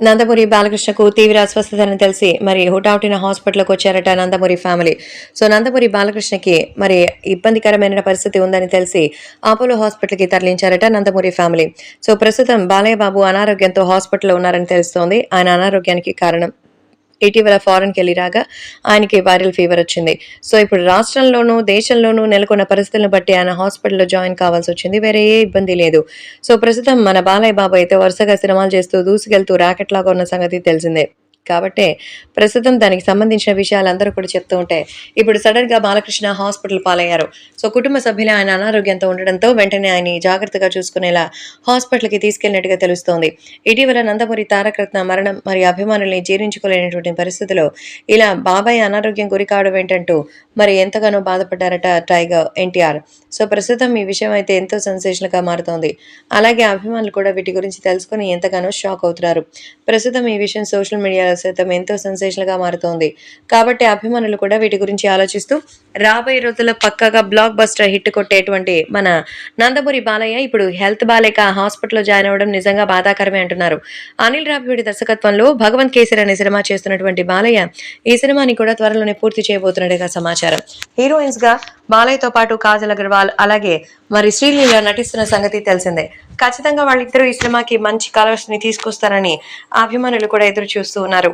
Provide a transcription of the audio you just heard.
నందమూరి బాలకృష్ణకు తీవ్ర అస్వస్థతని తెలిసి మరి హుటాహుటిన హాస్పిటల్కి వచ్చారట నందమూరి ఫ్యామిలీ. సో నందమూరి బాలకృష్ణకి మరి ఇబ్బందికరమైన పరిస్థితి ఉందని తెలిసి అపోలో హాస్పిటల్కి తరలించారట నందమూరి ఫ్యామిలీ. సో ప్రస్తుతం బాలయ్య బాబు అనారోగ్యంతో హాస్పిటల్లో ఉన్నారని తెలుస్తోంది. ఆయన అనారోగ్యానికి కారణం? ఇటీవల ఫారెన్కి వెళ్ళి రాగా ఆయనకి వైరల్ ఫీవర్ వచ్చింది. సో ఇప్పుడు రాష్ట్రంలోనూ దేశంలోనూ నెలకొన్న పరిస్థితులను బట్టి ఆయన హాస్పిటల్లో జాయిన్ కావాల్సి వచ్చింది. వేరే ఏ ఇబ్బంది లేదు. సో ప్రస్తుతం మన బాలయ్య బాబు అయితే వరుసగా సినిమాలు చేస్తూ దూసుకెళ్తూ ర్యాకెట్ లాగా ఉన్న సంగతి తెలిసిందే. కాబట్టే ప్రస్తుతం దానికి సంబంధించిన విషయాలు అందరూ కూడా చెప్తూ ఉంటే ఇప్పుడు సడన్గా బాలకృష్ణ హాస్పిటల్ పాలయ్యారు. సో కుటుంబ సభ్యులు ఆయన అనారోగ్యంతో ఉండడంతో వెంటనే ఆయన జాగ్రత్తగా చూసుకునేలా హాస్పిటల్కి తీసుకెళ్ళినట్టుగా తెలుస్తోంది. ఇటీవల నందమూరి తారక రత్న మరణం మరి అభిమానుల్ని జీర్ణించుకోలేనటువంటి పరిస్థితిలో ఇలా బాబాయ్ అనారోగ్యం గురి కావడం ఏంటంటూ మరి ఎంతగానో బాధపడ్డారట టైగర్ ఎన్టీఆర్. సో ప్రస్తుతం ఈ విషయం అయితే ఎంతో సెన్సేషన్గా మారుతోంది. అలాగే అభిమానులు కూడా వీటి గురించి తెలుసుకుని ఎంతగానో షాక్ అవుతున్నారు. ప్రస్తుతం ఈ విషయం సోషల్ మీడియాలో సైతం ఎంతో సెన్సేషనల్గా మారుతోంది. కాబట్టి అభిమానులు కూడా వీటి గురించి ఆలోచిస్తూ రాబోయే రోజుల్లో పక్కగా బ్లాక్ బస్టర్ హిట్ కొట్టేటువంటి మన నందమూరి బాలయ్య ఇప్పుడు హెల్త్ బాలేక హాస్పిటల్లో జాయిన్ అవ్వడం నిజంగా బాధాకరమే అంటున్నారు. అనిల్ రావిడి దర్శకత్వంలో భగవంత్ కేసరి అనే సినిమా చేస్తున్నటువంటి బాలయ్య ఈ సినిమాని కూడా త్వరలోనే పూర్తి చేయబోతున్నట్టుగా సమాచారం. హీరోయిన్స్గా బాలయ్యతో పాటు కాజల్ అగర్వాల్ అలాగే మరి శ్రీలీల నటిస్తున్న సంగతి తెలిసిందే. ఖచ్చితంగా వాళ్ళిద్దరూ ఈ సినిమాకి మంచి కలర్స్ని తీసుకొస్తారని అభిమానులు కూడా ఎదురు చూస్తూ ఉన్నారు.